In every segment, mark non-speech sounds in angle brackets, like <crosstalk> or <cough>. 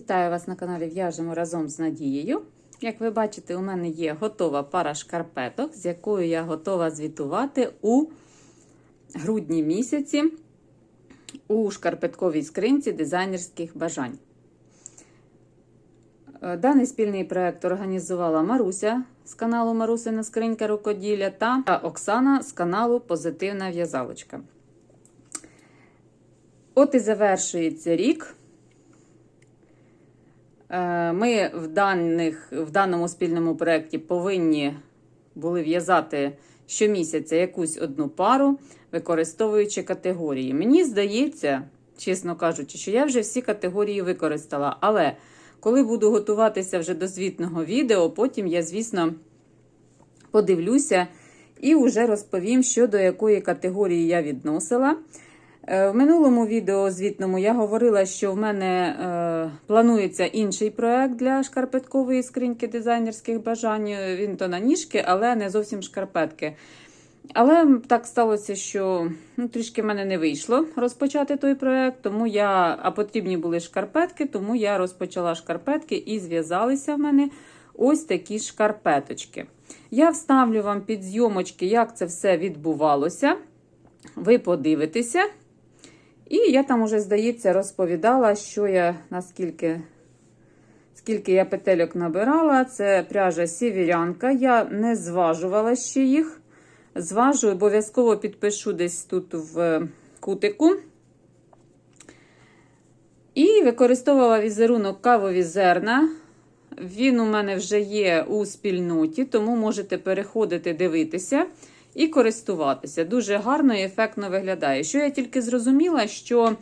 Вітаю вас на каналі В'яжемо разом з Надією. Як ви бачите, у мене є готова пара шкарпеток, з якою я готова звітувати у грудні місяці у шкарпетковій скринці дизайнерських бажань. Е, Даний спільний проект організувала Маруся з каналу Марусина Скринька Рукоділля та Оксана з каналу Позитивна в'язалочка. От і завершується рік. Е, Ми в, даних, в даному спільному проєкті повинні були в'язати щомісяця якусь одну пару, використовуючи категорії. Мені здається, чесно кажучи, що я вже всі категорії використала. Але коли буду готуватися вже до звітного відео, потім я, звісно, подивлюся і вже розповім, що до якої категорії я відносила. Е, В минулому відео звітному я говорила, що в мене е, планується інший проект для шкарпеткової скриньки дизайнерських бажань. Він то на ніжки, але не зовсім шкарпетки. Але так сталося, що ну, трішки в мене не вийшло розпочати той проект, тому я, а потрібні були шкарпетки, тому я розпочала шкарпетки і зв'язалися в мене ось такі шкарпеточки. Я вставлю вам під зйомочки, як це все відбувалося. Ви подивитеся. І я там уже, здається, розповідала, що я наскільки скільки я петельок набирала. Це пряжа сівірянка. Я не зважувала ще їх. Зважу, обов'язково підпишу десь тут в кутику. І використовувала візерунок кавові зерна. Він у мене вже є у спільноті, тому можете переходити, дивитися і користуватися. Дуже гарно і ефектно виглядає. Що я тільки зрозуміла, що,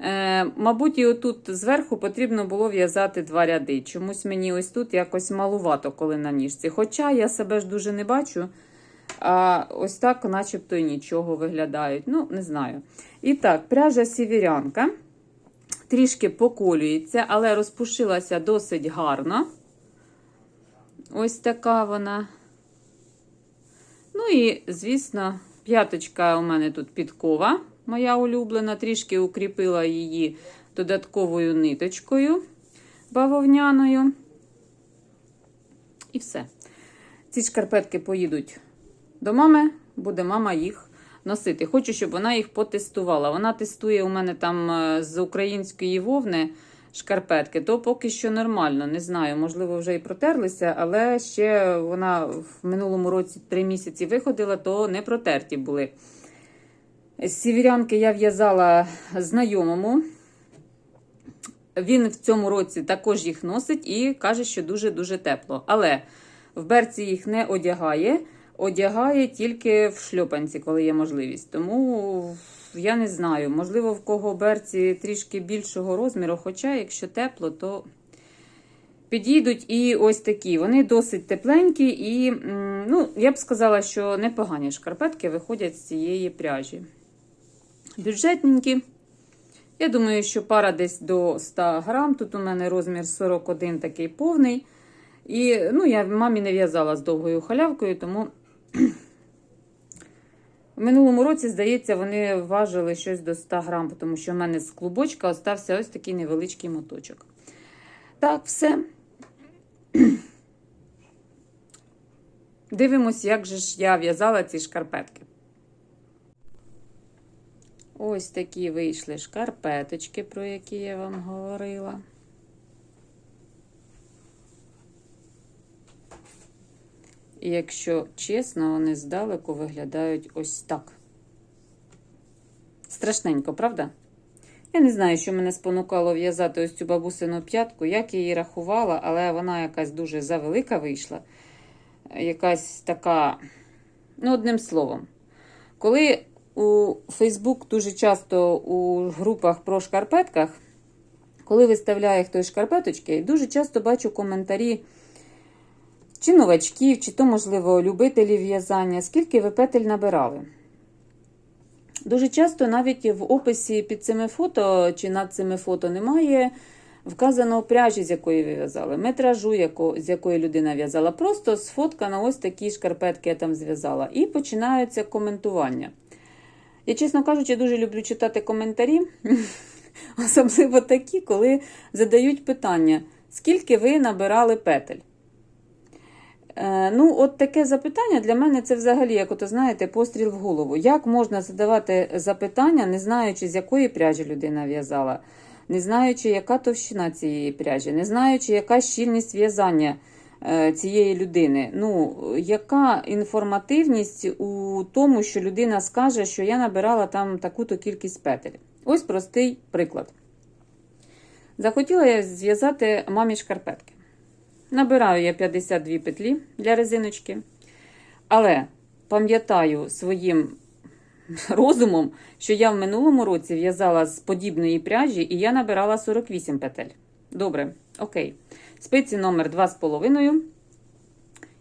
е, мабуть, і отут зверху потрібно було в'язати два ряди. Чомусь мені ось тут якось малувато, коли на ніжці. Хоча я себе ж дуже не бачу. А ось так, начебто, і нічого виглядають. Ну, не знаю. І так, пряжа сівірянка. Трішки поколюється, але розпушилася досить гарно. Ось така вона. Ну і, звісно, п'яточка у мене тут підкова, моя улюблена, трішки укріпила її додатковою ниточкою бавовняною. І все. Ці шкарпетки поїдуть до мами, буде мама їх носити. Хочу, щоб вона їх потестувала. Вона тестує у мене там е, з української вовни шкарпетки, то поки що нормально. Не знаю, можливо, вже і протерлися, але ще вона в минулому році три місяці виходила, то не протерті були. Сівірянки я в'язала знайомому. Він в цьому році також їх носить і каже, що дуже-дуже тепло. Але в берці їх не одягає, одягає тільки в шльопанці, коли є можливість. Тому я не знаю, можливо, в кого берці трішки більшого розміру, хоча, якщо тепло, то підійдуть і ось такі. Вони досить тепленькі і, ну, я б сказала, що непогані шкарпетки виходять з цієї пряжі. Бюджетненькі. Я думаю, що пара десь до 100 грам. Тут у мене розмір 41 такий повний. І ну, я мамі не в'язала з довгою халявкою, тому в минулому році, здається, вони важили щось до 100 грам, тому що в мене з клубочка остався ось такий невеличкий моточок. Так, все. Дивимось, як же ж я в'язала ці шкарпетки. Ось такі вийшли шкарпеточки, про які я вам говорила. І якщо чесно, вони здалеку виглядають ось так. Страшненько, правда? Я не знаю, що мене спонукало в'язати ось цю бабусину п'ятку, як її рахувала, але вона якась дуже завелика вийшла. Якась така, ну, одним словом. Коли у Фейсбук дуже часто у групах про шкарпетках, коли виставляє хтось шкарпеточки, дуже часто бачу коментарі чи новачків, чи то, можливо, любителів в'язання, скільки ви петель набирали. Дуже часто навіть в описі під цими фото чи над цими фото немає вказано пряжі, з якої ви в'язали, метражу, яко, з якої людина в'язала. Просто сфоткано ось такі шкарпетки я там зв'язала. І починаються коментування. Я, чесно кажучи, дуже люблю читати коментарі. <laughs> Особливо такі, коли задають питання, скільки ви набирали петель. Е, ну, от таке запитання для мене це взагалі, як ото знаєте, постріл в голову. Як можна задавати запитання, не знаючи, з якої пряжі людина в'язала, не знаючи, яка товщина цієї пряжі, не знаючи, яка щільність в'язання е, цієї людини. Ну, яка інформативність у тому, що людина скаже, що я набирала там таку-то кількість петель? Ось простий приклад. Захотіла я зв'язати мамі шкарпетки. Набираю я 52 петлі для резиночки, але пам'ятаю своїм розумом, що я в минулому році в'язала з подібної пряжі і я набирала 48 петель. Добре, окей. Спиці номер 2,5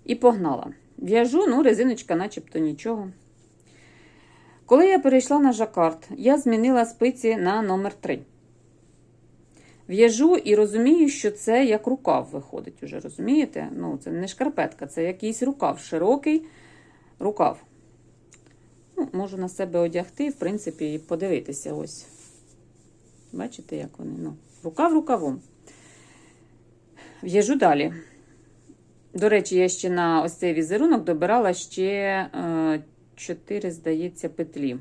і погнала. В'яжу, ну, резиночка, начебто нічого. Коли я перейшла на жакард, я змінила спиці на номер 3. В'яжу і розумію, що це як рукав виходить уже, розумієте? Ну, це не шкарпетка, це якийсь рукав, широкий рукав. Ну, можу на себе одягти, в принципі, і подивитися ось. Бачите, як вони? Ну, рукав рукавом. В'яжу далі. До речі, я ще на ось цей візерунок добирала ще е, 4, здається, петлі.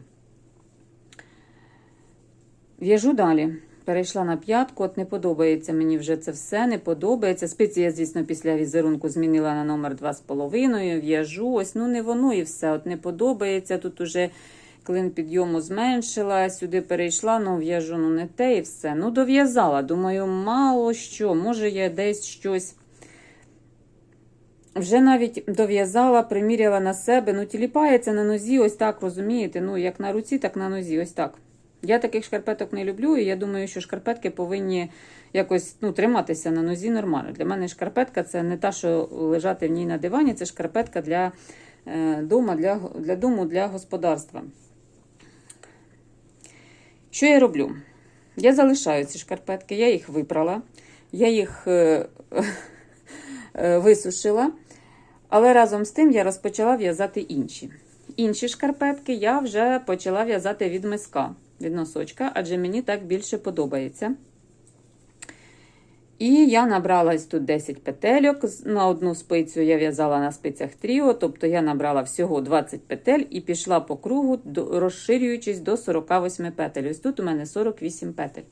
В'яжу далі. Перейшла на п'ятку, от не подобається мені вже це все, не подобається. Спиці я, звісно, після візерунку змінила на номер 2,5, в'яжу. Ось, ну не воно і все. От не подобається. Тут уже клин підйому зменшила, сюди перейшла, ну в'яжу, ну не те і все. Ну, дов'язала. Думаю, мало що. Може, я десь щось. Вже навіть дов'язала, приміряла на себе. Ну, тіліпається на нозі, ось так, розумієте? Ну, як на руці, так на нозі, ось так. Я таких шкарпеток не люблю, і я думаю, що шкарпетки повинні якось ну, триматися на нозі нормально. Для мене шкарпетка це не та, що лежати в ній на дивані, це шкарпетка для е, дому, для, для дому, для господарства. Що я роблю? Я залишаю ці шкарпетки, я їх випрала, я їх е, <laughs> е, висушила, але разом з тим я розпочала в'язати інші. Інші шкарпетки я вже почала в'язати від миска від носочка, адже мені так більше подобається. І я набрала тут 10 петельок. На одну спицю я в'язала на спицях тріо, тобто я набрала всього 20 петель і пішла по кругу, розширюючись до 48 петель. Ось тут у мене 48 петель.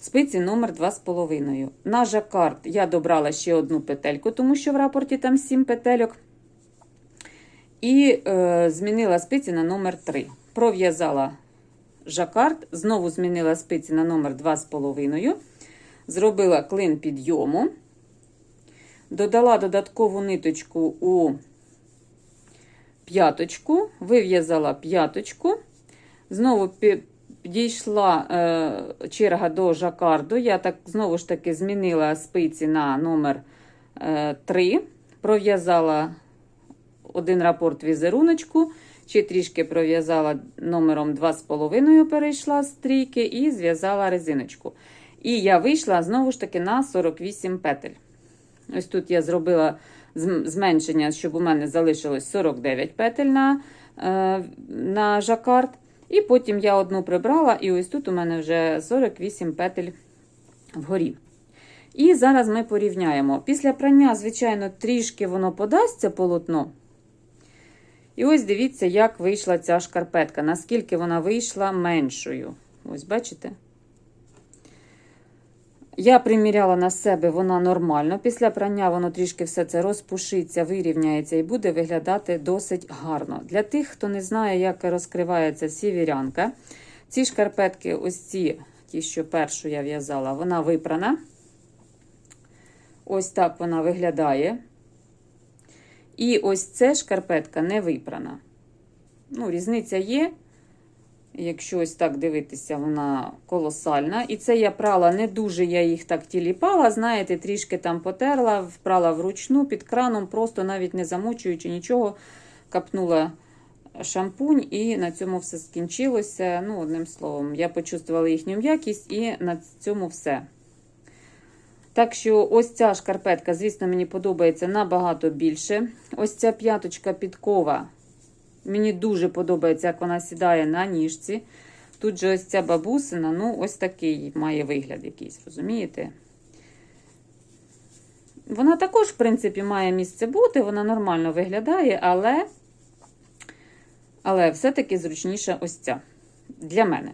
Спиці номер 2,5. На жакард я добрала ще одну петельку, тому що в рапорті там 7 петельок. І е, змінила спиці на номер 3. Пров'язала жакард, знову змінила спиці на номер 2,5, зробила клин підйому, додала додаткову ниточку у п'яточку, вив'язала п'яточку, знову підійшла е, черга до жакарду. Я так знову ж таки змінила спиці на номер е, 3, пров'язала один рапорт візеруночку. Ще трішки пров'язала номером 2,5 перейшла стрійки і зв'язала резиночку. І я вийшла знову ж таки на 48 петель. Ось тут я зробила зменшення, щоб у мене залишилось 49 петель на, е, на жакард. І потім я одну прибрала, і ось тут у мене вже 48 петель вгорі. І зараз ми порівняємо. Після прання, звичайно, трішки воно подасться полотно. І ось дивіться, як вийшла ця шкарпетка, наскільки вона вийшла меншою. Ось, бачите? Я приміряла на себе, вона нормально. Після прання воно трішки все це розпушиться, вирівняється і буде виглядати досить гарно. Для тих, хто не знає, як розкривається сівірянка, ці шкарпетки, ось ці, ті, що першу я в'язала, вона випрана. Ось так вона виглядає. І ось ця шкарпетка не випрана. Ну, Різниця є. Якщо ось так дивитися, вона колосальна. І це я прала не дуже, я їх так тіліпала, знаєте, трішки там потерла, впрала вручну під краном, просто навіть не замочуючи нічого, капнула шампунь, і на цьому все скінчилося. Ну, одним словом, я почувствувала їхню м'якість, і на цьому все. Так що, ось ця шкарпетка, звісно, мені подобається набагато більше. Ось ця п'яточка підкова. Мені дуже подобається, як вона сідає на ніжці. Тут же ось ця бабусина, ну, ось такий має вигляд якийсь, розумієте? Вона також, в принципі, має місце бути, вона нормально виглядає, але, але все-таки зручніша ось ця. Для мене.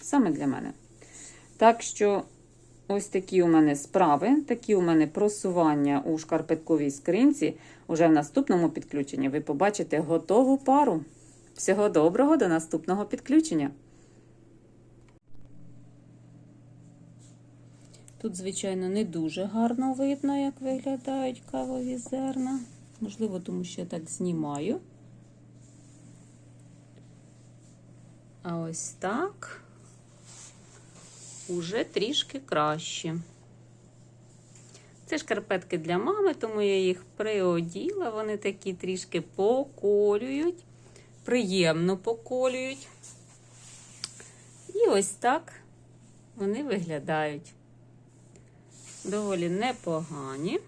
Саме для мене. Так що, ось такі у мене справи, такі у мене просування у шкарпетковій скринці. Уже в наступному підключенні ви побачите готову пару. Всього доброго до наступного підключення. Тут, звичайно, не дуже гарно видно, як виглядають кавові зерна. Можливо, тому що я так знімаю. А ось так уже трішки краще. Це шкарпетки для мами, тому я їх приоділа. Вони такі трішки поколюють, приємно поколюють. І ось так вони виглядають. Доволі непогані.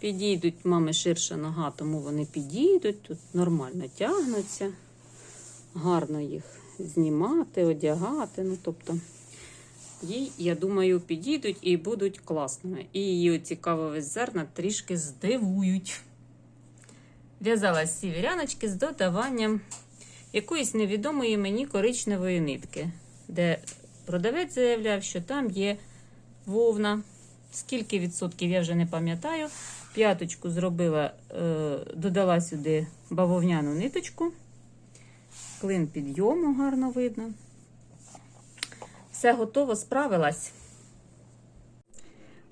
Підійдуть, мами ширша нога, тому вони підійдуть, тут нормально тягнуться. Гарно їх знімати, одягати. Ну, тобто, їй, я думаю, підійдуть і будуть класними. І її цікаві зерна трішки здивують. В'язала ці віряночки з додаванням якоїсь невідомої мені коричневої нитки, де продавець заявляв, що там є вовна. Скільки відсотків, я вже не пам'ятаю. П'яточку зробила, е, додала сюди бавовняну ниточку. Клин підйому гарно видно. Все готово, справилась.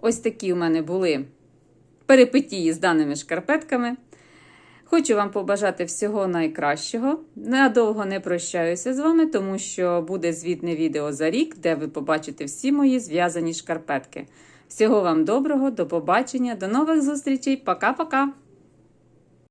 Ось такі у мене були перипетії з даними шкарпетками. Хочу вам побажати всього найкращого. Надовго не прощаюся з вами, тому що буде звітне відео за рік, де ви побачите всі мої зв'язані шкарпетки. Всього вам доброго, до побачення, до нових зустрічей. Пока-пока!